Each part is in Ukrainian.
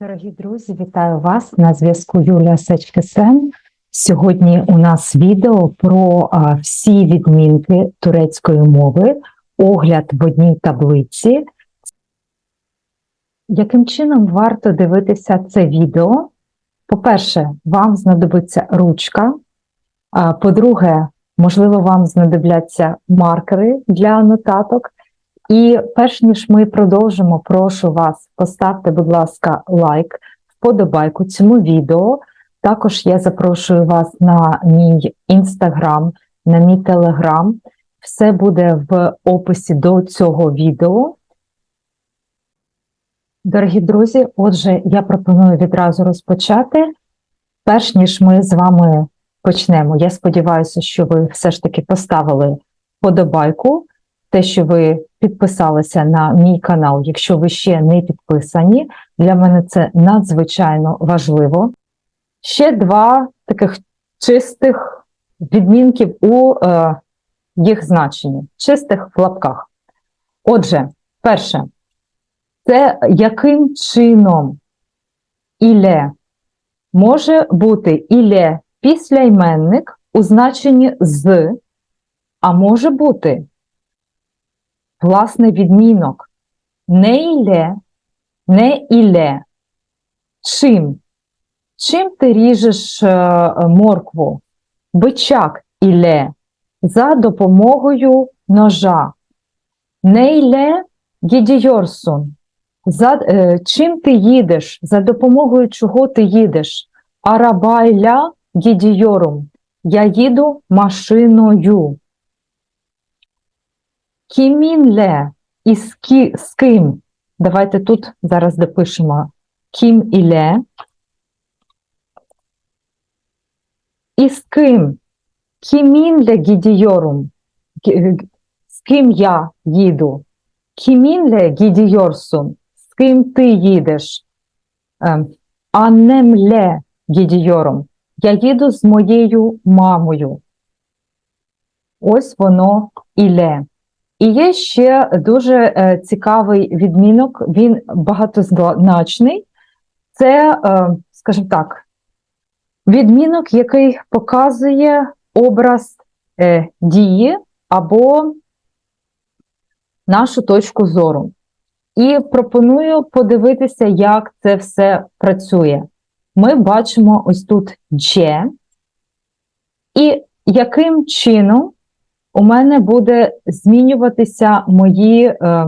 Дорогі друзі, вітаю вас на зв'язку Юлія Сечкесен. Сьогодні у нас відео про всі відмінки турецької мови, огляд в одній таблиці. Яким чином варто дивитися це відео? По-перше, вам знадобиться ручка. По-друге, можливо, вам знадобляться маркери для нотаток. І перш ніж ми продовжимо, прошу вас, поставте, будь ласка, лайк, вподобайку цьому відео. Також я запрошую вас на мій інстаграм, на мій телеграм. Все буде в описі до цього відео. Дорогі друзі, отже, я пропоную відразу розпочати. Перш ніж ми з вами почнемо, я сподіваюся, що ви все ж таки поставили вподобайку те, що ви підписалися на мій канал, якщо ви ще не підписані, для мене це надзвичайно важливо. Ще два таких чистих відмінків у е, їх значенні, чистих в лапках. Отже, перше, це яким чином іле може бути іле післяйменник у значенні з, а може бути власне відмінок. Не іле, не іле. Чим? Чим ти ріжеш е, моркву? Бичак іле за допомогою ножа. Не іле гідіорсун. За, е, чим ти їдеш? За допомогою чого ти їдеш? Арабайля гідіорум. Я їду машиною. Кімінле і з, ки, з ким. Давайте тут зараз допишемо кім іле. І з ким? Кімінле гідіорум. З ким я їду? Кімінле гідіорсун. З ким ти їдеш? Ем, Аннемле гідіорум. Я їду з моєю мамою. Ось воно іле. І є ще дуже е, цікавий відмінок, він багатозначний. Це, е, скажімо так, відмінок, який показує образ е, дії або нашу точку зору. І пропоную подивитися, як це все працює. Ми бачимо ось тут «дже», і яким чином у мене буде змінюватися мої е,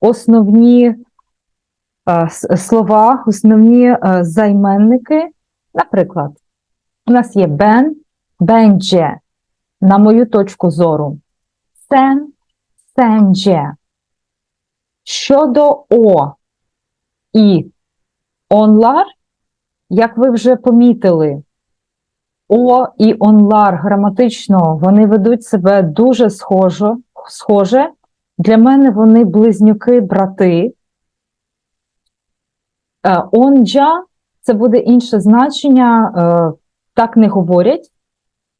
основні е, слова, основні е, займенники. Наприклад, у нас є бен, бендже, на мою точку зору, сен, сендже. Щодо О і онлар, як ви вже помітили, о і онлар граматично вони ведуть себе дуже схоже. схоже. Для мене вони близнюки-брати. Е, онджа це буде інше значення, е, так не говорять.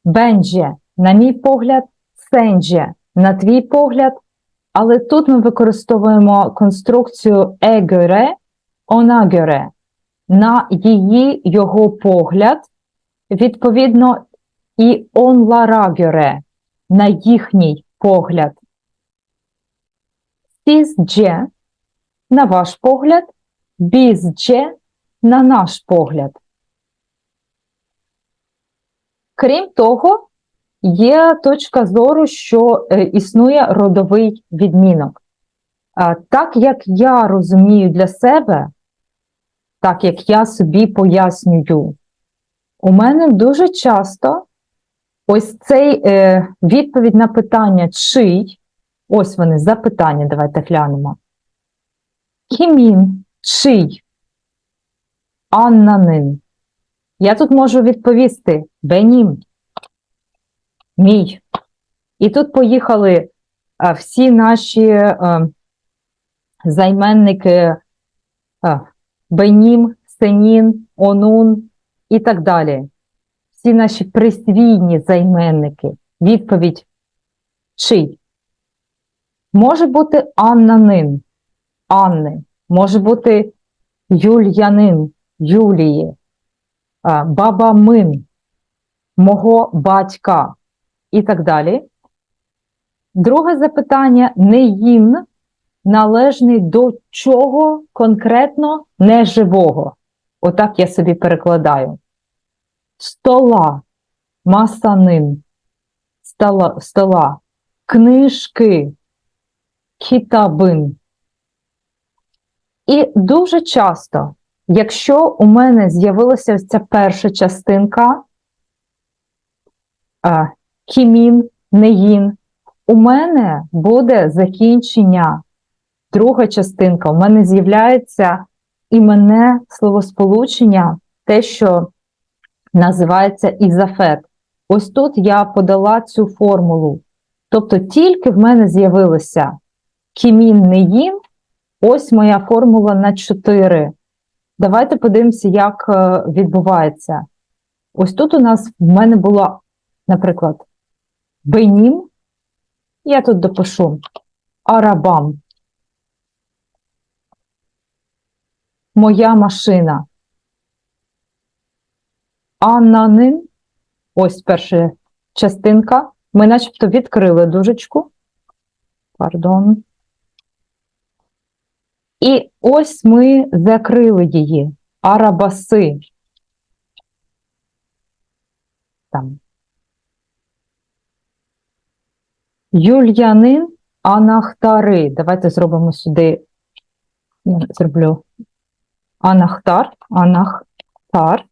Бендже, на мій погляд, сендже, на твій погляд. Але тут ми використовуємо конструкцію егере, онагере, на її його погляд. Відповідно, і онларагере на їхній погляд. Сіздже, на ваш погляд, біздже на наш погляд. Крім того, є точка зору, що е, існує родовий відмінок. Так як я розумію для себе, так як я собі пояснюю у мене дуже часто ось цей е, відповідь на питання чий, ось вони запитання, давайте глянемо. Кімін, чий, Аннанин. Я тут можу відповісти Бенім, мій. І тут поїхали а, всі наші а, займенники а, Бенім, Сенін, Онун і так далі. Всі наші присвійні займенники. Відповідь чий? Може бути Аннанин, Анни, може бути Юльянин, Юлії, а, баба Мин, мого батька і так далі. Друге запитання: неїн належний до чого конкретно неживого. Отак я собі перекладаю. Стола, масанин, стола, стола, книжки, кітабин. І дуже часто, якщо у мене з'явилася ця перша частинка, кімін, неїн, у мене буде закінчення, друга частинка, у мене з'являється іменне словосполучення, те, що називається ізафет. Ось тут я подала цю формулу. Тобто тільки в мене з'явилося кімін неїн, ось моя формула на 4. Давайте подивимося, як е, відбувається. Ось тут у нас в мене була, наприклад, бенім. Я тут допишу арабам. Моя машина. Аннанин. Ось перша частинка. Ми начебто відкрили дужечку. Пардон. І ось ми закрили її. Арабаси. Там. Юльянин Анахтари. Давайте зробимо сюди. Я зроблю Анахтар. Анахтар.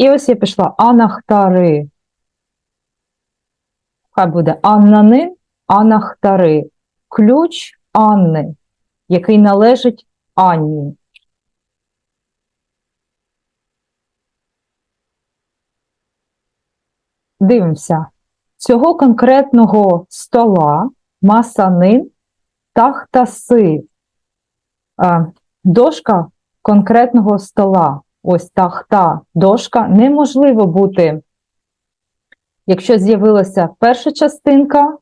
І ось я пішла Анахтари. Хай буде Аннанин, Анахтари. Ключ Анни, який належить Анні. Дивимося. Цього конкретного стола масанин тахтаси. Дошка конкретного стола, ось тахта дошка, неможливо бути, якщо з'явилася перша частинка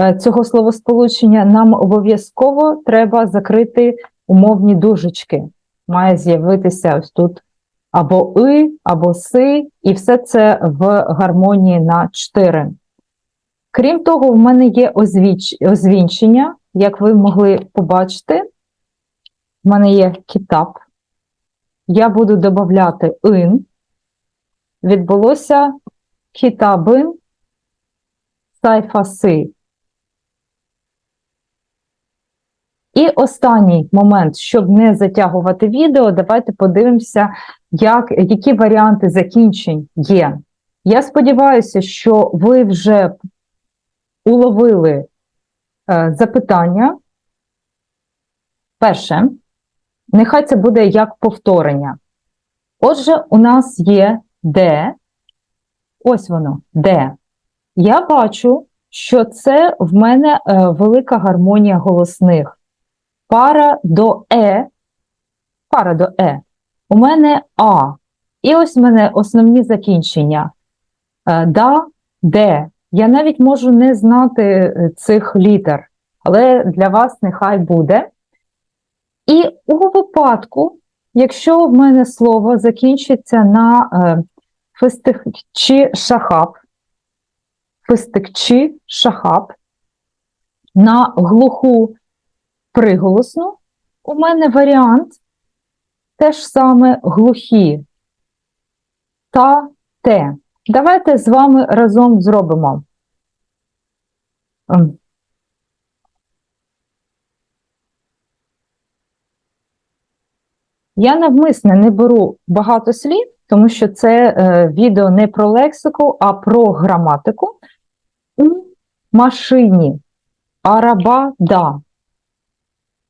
е, цього словосполучення, нам обов'язково треба закрити умовні дужечки. Має з'явитися ось тут або и, або си, і все це в гармонії на 4. Крім того, в мене є озвінчення, як ви могли побачити. В мене є кітап. Я буду додати ин. Відбулося кітабин сайфаси. І останній момент, щоб не затягувати відео, давайте подивимося, як, які варіанти закінчень є. Я сподіваюся, що ви вже уловили е, запитання. Перше, нехай це буде як повторення. Отже, у нас є де, ось воно, де. Я бачу, що це в мене е, велика гармонія голосних. Пара до Е, пара до Е. У мене А. І ось в мене основні закінчення. Е, да, де. Я навіть можу не знати е, цих літер, але для вас нехай буде. І у випадку, якщо в мене слово закінчиться на е, фистикчі шахаб, фистикчі шахаб, на глуху приголосну, у мене варіант теж саме глухі та те. Давайте з вами разом зробимо. Я навмисне не беру багато слів, тому що це е, відео не про лексику, а про граматику. У машині арабада.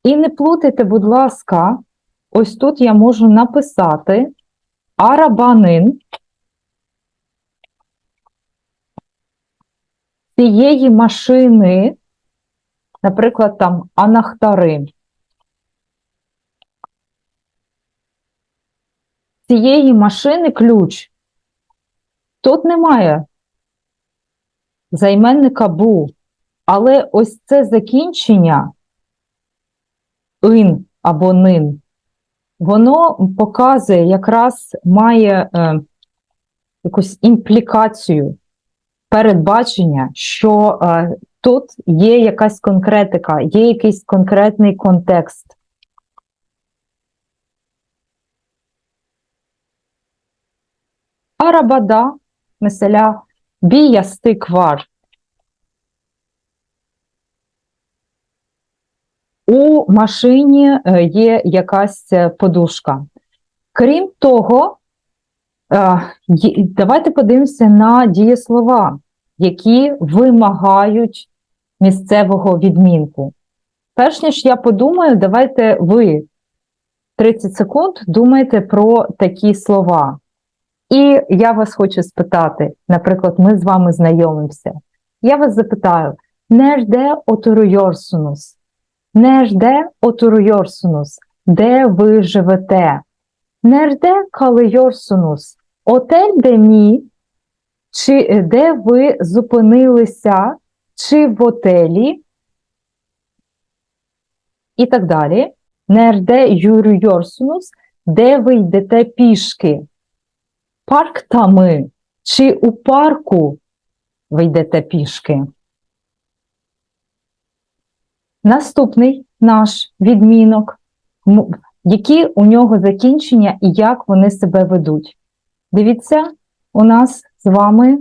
І не плутайте, будь ласка, ось тут я можу написати арабанин цієї машини, наприклад, там анахтари. Цієї машини ключ. Тут немає займенника бу, але ось це закінчення ин або нин, воно показує, якраз має е, якусь імплікацію, передбачення, що е, тут є якась конкретика, є якийсь конкретний контекст. Арабада, mesela bir yastık. У машині е, є якась е, подушка. Крім того, е, давайте подивимося на дієслова, які вимагають місцевого відмінку. Перш ніж я подумаю, давайте ви 30 секунд думайте про такі слова. І я вас хочу спитати, наприклад, ми з вами знайомимося. Я вас запитаю: Нерде oturuyorsunuz? Нерде oturuyorsunuz? Де ви живете? Нерде kalıyorsunuz? Отель де мі? Чи е, де ви зупинилися? Чи в отелі? І так далі. Нерде yürüyorsunuz? Де ви йдете пішки? Парктами чи у парку ви йдете пішки. Наступний наш відмінок, які у нього закінчення і як вони себе ведуть. Дивіться, у нас з вами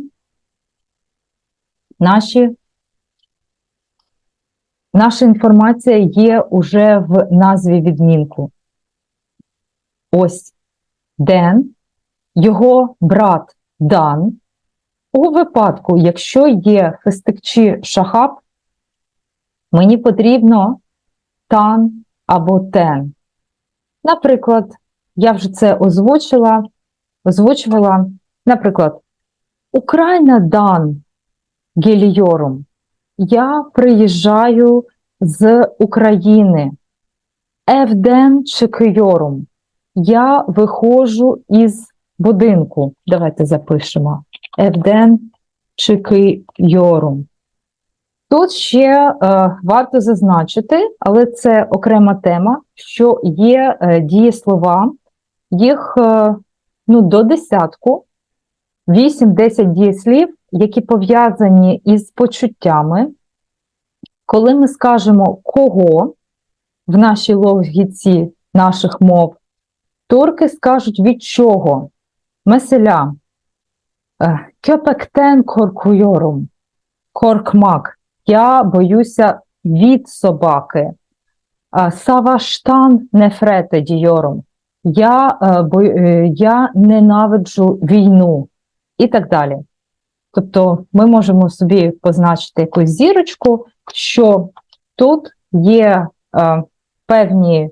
наші, наша інформація є уже в назві відмінку. Ось Ден його брат Дан. У випадку, якщо є фестикчі шахаб, мені потрібно тан або тен. Наприклад, я вже це озвучила, озвучувала, наприклад, Україна Дан Геліорум. Я приїжджаю з України. Евден Чекийорум. Я виходжу із будинку. Давайте запишемо. Евден Чикийорум. Тут ще е, варто зазначити, але це окрема тема, що є е, дієслова, їх е, ну, до десятку, 8-10 дієслів, які пов'язані із почуттями. Коли ми скажемо кого в нашій логіці наших мов, турки скажуть від чого. Mesela köpekten korkuyorum. Korkmak. Я боюся від собаки. Е, Savaştan nefret. Я, е, е, я ненавиджу війну. І так далі. Тобто ми можемо собі позначити якусь зірочку, що тут є е, певні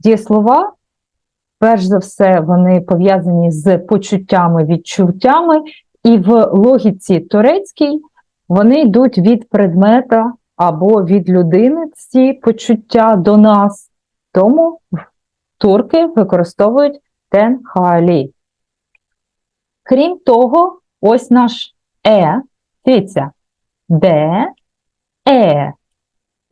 дієслова, перш за все, вони пов'язані з почуттями, відчуттями, і в логіці турецькій вони йдуть від предмета або від людини ці почуття до нас. Тому турки використовують тенхалі. Крім того, ось наш е. Дивіться, де е.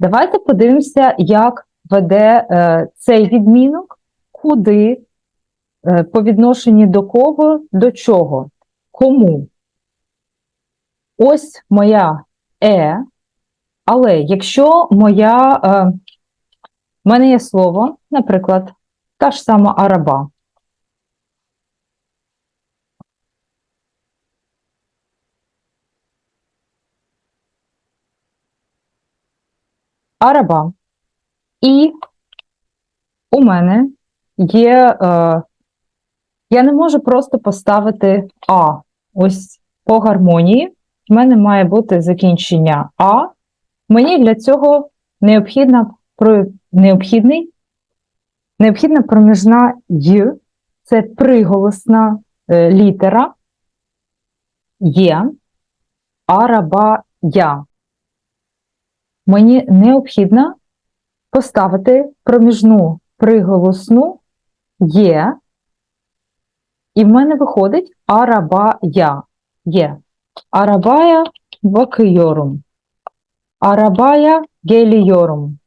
Давайте подивимося, як веде е, цей відмінок, куди, е, по відношенню до кого, до чого, кому. Ось моя е, але якщо моя, е, мене є слово, наприклад, та ж сама араба. Араба. І у мене є. Е, я не можу просто поставити А. Ось по гармонії. В мене має бути закінчення А. Мені для цього необхідна, необхідний, необхідна проміжна Й. Це приголосна е, літера. Є. Араба я. Мені необхідно поставити проміжну приголосну є, і в мене виходить арабая є. Арабая bakıyorum. Arabaya geliyorum.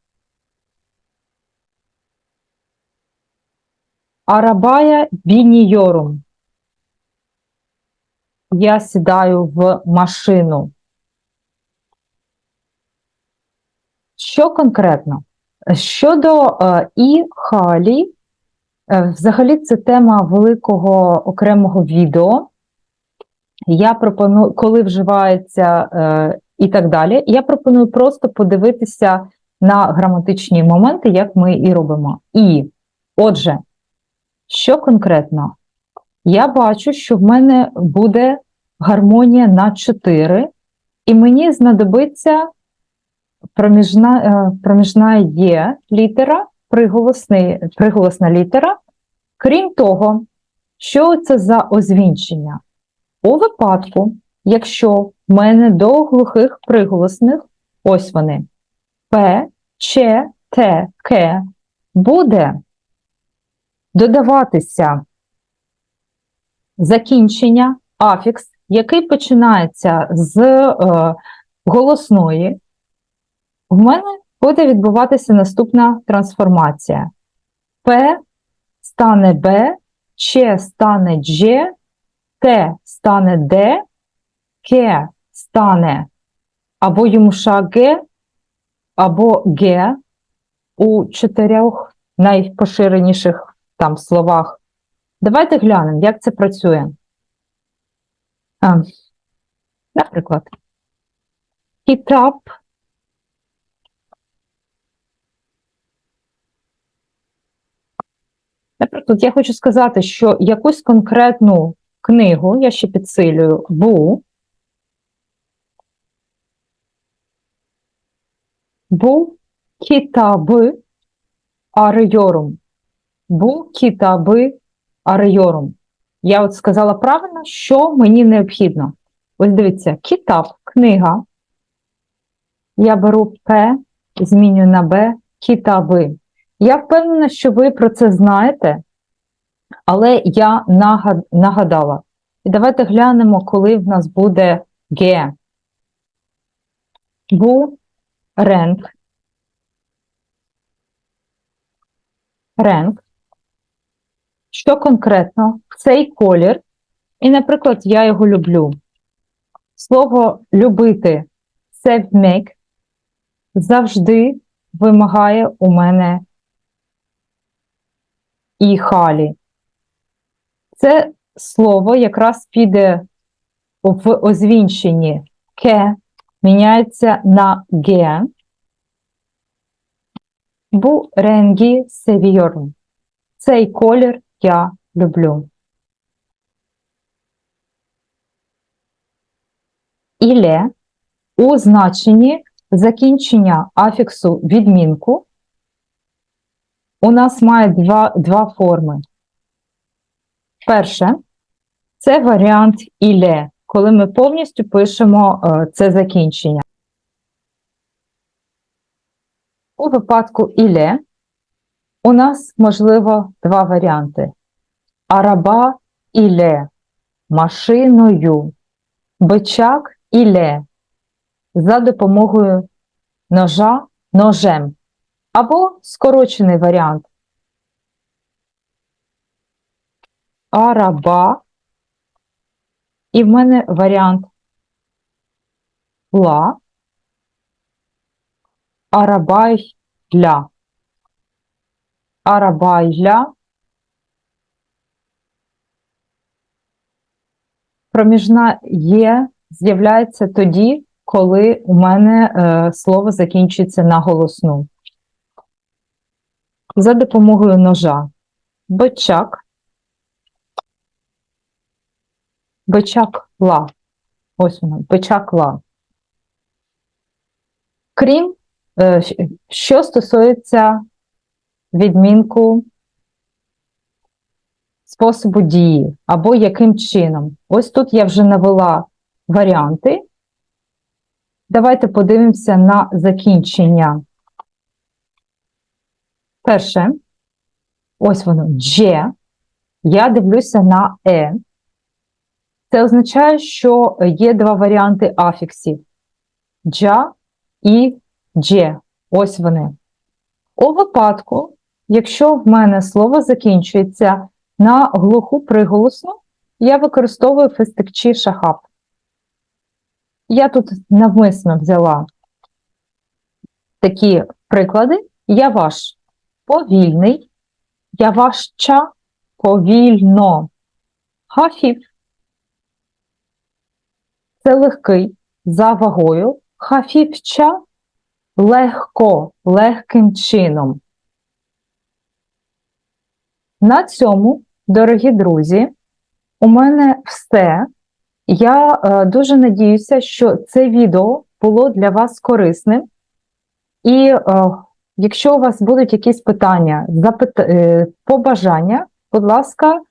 Арабая бініорум. Я сідаю в машину. Що конкретно? Щодо е, і халі, взагалі це тема великого окремого відео. Я пропоную, коли вживається е, і так далі, я пропоную просто подивитися на граматичні моменти, як ми і робимо. І, отже, що конкретно? Я бачу, що в мене буде гармонія на 4, і мені знадобиться проміжна, е, проміжна є літера, приголосний, приголосна літера. Крім того, що це за озвінчення? У випадку, якщо в мене до глухих приголосних, ось вони, П, Ч, Т, К, буде додаватися закінчення, афікс, який починається з е, голосної, в мене буде відбуватися наступна трансформація. П стане Б, Ч стане Дж, Т стане Д, К стане або юмша Г, або Г у чотирьох найпоширеніших там словах. Давайте глянемо, як це працює. А, Наприклад, кітап. Наприклад, я хочу сказати, що якусь конкретну книгу, я ще підсилюю, бу, бу кітаби арйорум. Бу кітаби арйорум. Я от сказала правильно, що мені необхідно. Ось дивіться, кітаб, книга. Я беру П, змінюю на Б, кітаби. Я впевнена, що ви про це знаєте, але я нагадала. І давайте глянемо, коли в нас буде Г. Бу ренк. Ренк. Що конкретно? Цей колір. І, наприклад, я його люблю. Слово любити sevmek завжди вимагає у мене і халі. Це слово якраз піде в озвінченні ке, міняється на ге. Бу ренгі севіорн. Цей колір я люблю. Іле у значенні закінчення афіксу відмінку у нас має два, два форми. Перше, це варіант іле, коли ми повністю пишемо е, це закінчення. У випадку іле у нас можливо два варіанти: араба іле машиною, бичак іле за допомогою ножа ножем. Або скорочений варіант. Араба. І в мене варіант ла. Арабайля. Арабайля. Проміжна є з'являється тоді, коли у мене е, слово закінчується на голосну за допомогою ножа. Бичак. Бичак ла. Ось воно, бичак ла. Крім, е, що стосується відмінку способу дії або яким чином. Ось тут я вже навела варіанти. Давайте подивимося на закінчення Перше, ось воно Дже. Я дивлюся на Е. Це означає, що є два варіанти афіксів: джа і дже. Ось вони. У випадку, якщо в мене слово закінчується на глуху приголосну, я використовую фестикчі шахаб. Я тут навмисно взяла такі приклади. Я ваш повільний, я ваша повільно. Хафіф. Це легкий за вагою. Хафіфча легко, легким чином. На цьому, дорогі друзі, у мене все. Я е, дуже надіюся, що це відео було для вас корисним. І е, якщо у вас будуть якісь питання, запит... е, побажання, будь ласка,